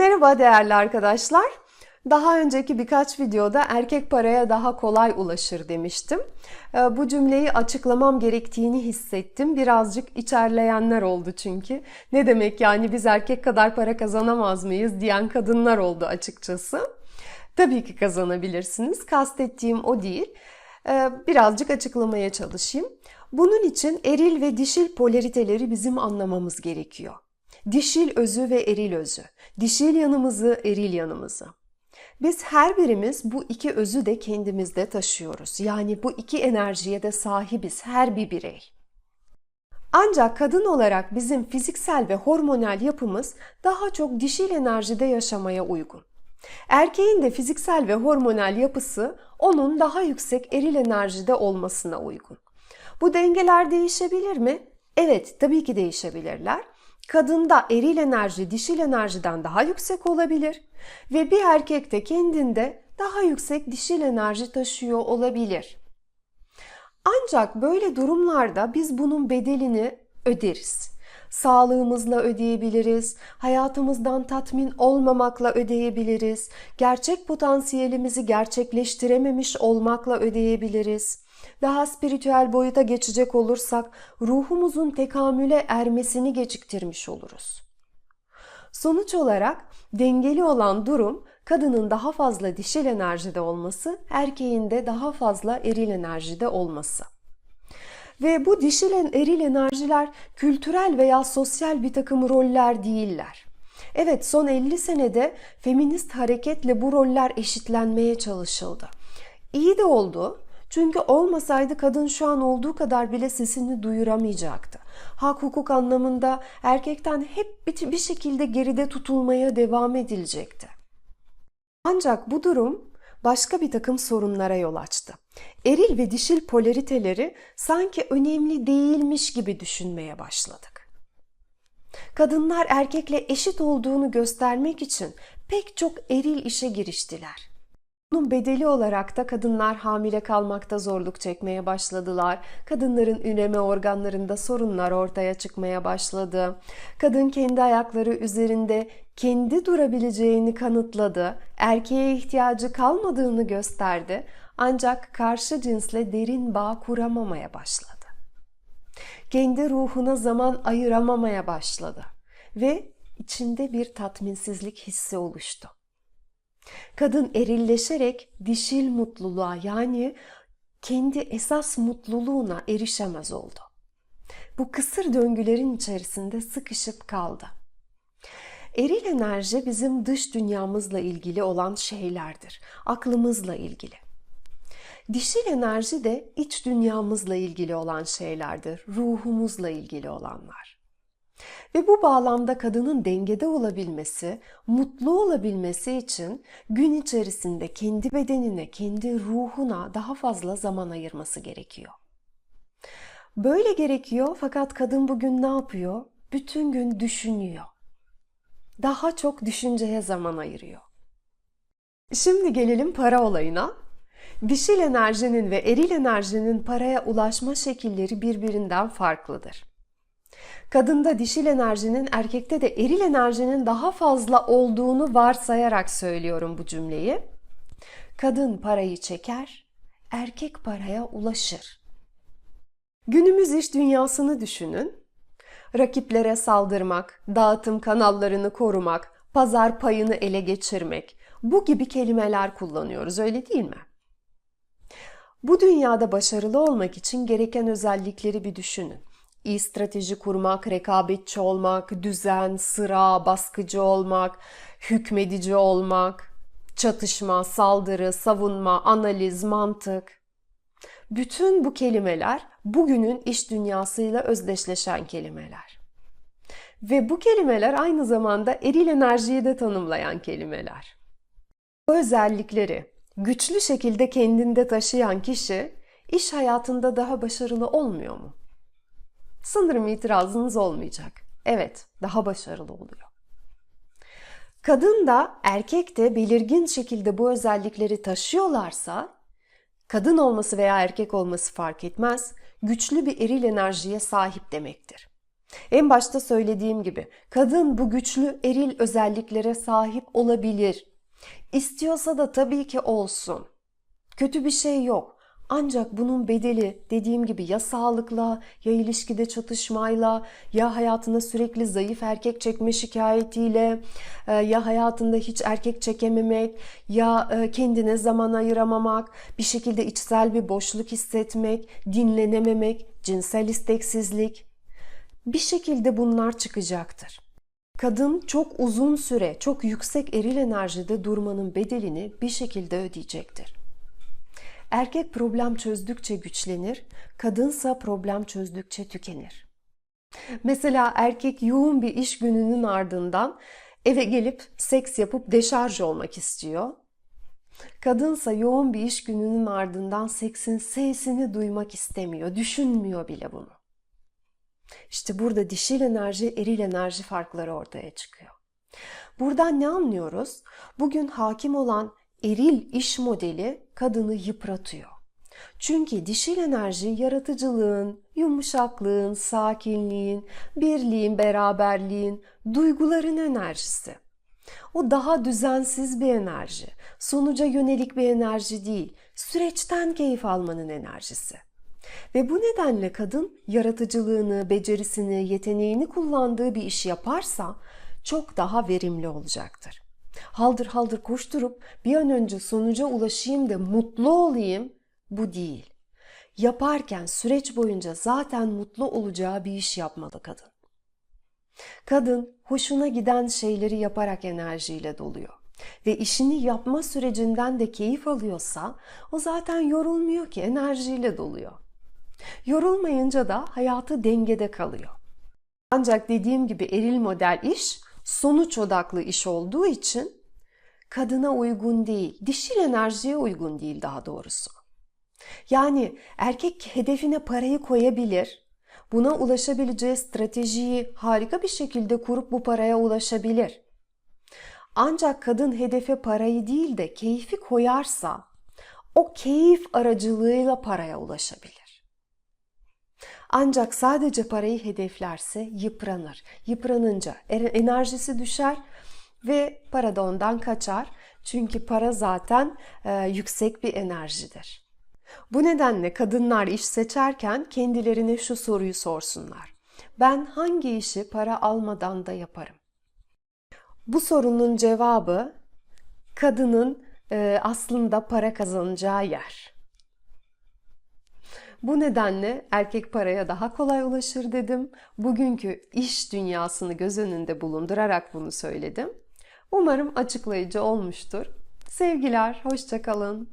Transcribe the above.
Merhaba değerli arkadaşlar. Daha önceki birkaç videoda erkek paraya daha kolay ulaşır demiştim. Ee, Bu cümleyi açıklamam gerektiğini hissettim. Birazcık içerleyenler oldu çünkü. Ne demek yani biz erkek kadar para kazanamaz mıyız diyen kadınlar oldu açıkçası. Tabii ki kazanabilirsiniz. Kastettiğim o değil. Ee, Birazcık açıklamaya çalışayım. Bunun için eril ve dişil polariteleri bizim anlamamız gerekiyor. Dişil özü ve eril özü. Dişil yanımızı, eril yanımızı. Biz her birimiz bu iki özü de kendimizde taşıyoruz. Yani bu iki enerjiye de sahibiz her bir birey. Ancak kadın olarak bizim fiziksel ve hormonal yapımız daha çok dişil enerjide yaşamaya uygun. Erkeğin de fiziksel ve hormonal yapısı onun daha yüksek eril enerjide olmasına uygun. Bu dengeler değişebilir mi? Evet, tabii ki değişebilirler. Kadında eril enerji dişil enerjiden daha yüksek olabilir ve bir erkek de kendinde daha yüksek dişil enerji taşıyor olabilir. Ancak böyle durumlarda biz bunun bedelini öderiz. Sağlığımızla ödeyebiliriz, hayatımızdan tatmin olmamakla ödeyebiliriz, gerçek potansiyelimizi gerçekleştirememiş olmakla ödeyebiliriz. Daha spiritüel boyuta geçecek olursak ruhumuzun tekamüle ermesini geciktirmiş oluruz. Sonuç olarak dengeli olan durum kadının daha fazla dişil enerjide olması, erkeğin de daha fazla eril enerjide olması. Ve bu dişil eril enerjiler kültürel veya sosyal bir takım roller değiller. Evet son 50 senede feminist hareketle bu roller eşitlenmeye çalışıldı. İyi de oldu. Çünkü olmasaydı kadın şu an olduğu kadar bile sesini duyuramayacaktı. Hak hukuk anlamında erkekten hep bir şekilde geride tutulmaya devam edilecekti. Ancak bu durum başka bir takım sorunlara yol açtı. Eril ve dişil polariteleri sanki önemli değilmiş gibi düşünmeye başladık. Kadınlar erkekle eşit olduğunu göstermek için pek çok eril işe giriştiler. Bunun bedeli olarak da kadınlar hamile kalmakta zorluk çekmeye başladılar. Kadınların üreme organlarında sorunlar ortaya çıkmaya başladı. Kadın kendi ayakları üzerinde kendi durabileceğini kanıtladı. Erkeğe ihtiyacı kalmadığını gösterdi. Ancak karşı cinsle derin bağ kuramamaya başladı. Kendi ruhuna zaman ayıramamaya başladı ve içinde bir tatminsizlik hissi oluştu. Kadın erilleşerek dişil mutluluğa yani kendi esas mutluluğuna erişemez oldu. Bu kısır döngülerin içerisinde sıkışıp kaldı. Eril enerji bizim dış dünyamızla ilgili olan şeylerdir. Aklımızla ilgili. Dişil enerji de iç dünyamızla ilgili olan şeylerdir. Ruhumuzla ilgili olanlar. Ve bu bağlamda kadının dengede olabilmesi, mutlu olabilmesi için gün içerisinde kendi bedenine, kendi ruhuna daha fazla zaman ayırması gerekiyor. Böyle gerekiyor fakat kadın bugün ne yapıyor? Bütün gün düşünüyor. Daha çok düşünceye zaman ayırıyor. Şimdi gelelim para olayına. Dişil enerjinin ve eril enerjinin paraya ulaşma şekilleri birbirinden farklıdır. Kadında dişil enerjinin erkekte de eril enerjinin daha fazla olduğunu varsayarak söylüyorum bu cümleyi. Kadın parayı çeker, erkek paraya ulaşır. Günümüz iş dünyasını düşünün. Rakiplere saldırmak, dağıtım kanallarını korumak, pazar payını ele geçirmek bu gibi kelimeler kullanıyoruz öyle değil mi? Bu dünyada başarılı olmak için gereken özellikleri bir düşünün. İyi strateji kurmak, rekabetçi olmak, düzen, sıra, baskıcı olmak, hükmedici olmak, çatışma, saldırı, savunma, analiz, mantık. Bütün bu kelimeler bugünün iş dünyasıyla özdeşleşen kelimeler. Ve bu kelimeler aynı zamanda eril enerjiyi de tanımlayan kelimeler. Bu özellikleri güçlü şekilde kendinde taşıyan kişi iş hayatında daha başarılı olmuyor mu? Sanırım itirazınız olmayacak. Evet, daha başarılı oluyor. Kadın da erkek de belirgin şekilde bu özellikleri taşıyorlarsa, kadın olması veya erkek olması fark etmez, güçlü bir eril enerjiye sahip demektir. En başta söylediğim gibi kadın bu güçlü eril özelliklere sahip olabilir. İstiyorsa da tabii ki olsun. Kötü bir şey yok. Ancak bunun bedeli dediğim gibi ya sağlıkla, ya ilişkide çatışmayla, ya hayatına sürekli zayıf erkek çekme şikayetiyle, e, ya hayatında hiç erkek çekememek, ya e, kendine zaman ayıramamak, bir şekilde içsel bir boşluk hissetmek, dinlenememek, cinsel isteksizlik. Bir şekilde bunlar çıkacaktır. Kadın çok uzun süre, çok yüksek eril enerjide durmanın bedelini bir şekilde ödeyecektir. Erkek problem çözdükçe güçlenir, kadınsa problem çözdükçe tükenir. Mesela erkek yoğun bir iş gününün ardından eve gelip seks yapıp deşarj olmak istiyor. Kadınsa yoğun bir iş gününün ardından seksin sesini duymak istemiyor, düşünmüyor bile bunu. İşte burada dişil enerji, eril enerji farkları ortaya çıkıyor. Buradan ne anlıyoruz? Bugün hakim olan eril iş modeli kadını yıpratıyor. Çünkü dişil enerji yaratıcılığın, yumuşaklığın, sakinliğin, birliğin, beraberliğin, duyguların enerjisi. O daha düzensiz bir enerji, sonuca yönelik bir enerji değil, süreçten keyif almanın enerjisi. Ve bu nedenle kadın yaratıcılığını, becerisini, yeteneğini kullandığı bir iş yaparsa çok daha verimli olacaktır. Haldır haldır koşturup bir an önce sonuca ulaşayım da mutlu olayım bu değil. Yaparken süreç boyunca zaten mutlu olacağı bir iş yapmalı kadın. Kadın hoşuna giden şeyleri yaparak enerjiyle doluyor ve işini yapma sürecinden de keyif alıyorsa o zaten yorulmuyor ki enerjiyle doluyor. Yorulmayınca da hayatı dengede kalıyor. Ancak dediğim gibi eril model iş sonuç odaklı iş olduğu için kadına uygun değil, dişil enerjiye uygun değil daha doğrusu. Yani erkek hedefine parayı koyabilir, buna ulaşabileceği stratejiyi harika bir şekilde kurup bu paraya ulaşabilir. Ancak kadın hedefe parayı değil de keyfi koyarsa o keyif aracılığıyla paraya ulaşabilir. Ancak sadece parayı hedeflerse yıpranır. Yıpranınca enerjisi düşer ve para da ondan kaçar. Çünkü para zaten e, yüksek bir enerjidir. Bu nedenle kadınlar iş seçerken kendilerine şu soruyu sorsunlar. Ben hangi işi para almadan da yaparım? Bu sorunun cevabı kadının e, aslında para kazanacağı yer. Bu nedenle erkek paraya daha kolay ulaşır dedim. Bugünkü iş dünyasını göz önünde bulundurarak bunu söyledim. Umarım açıklayıcı olmuştur. Sevgiler, hoşçakalın.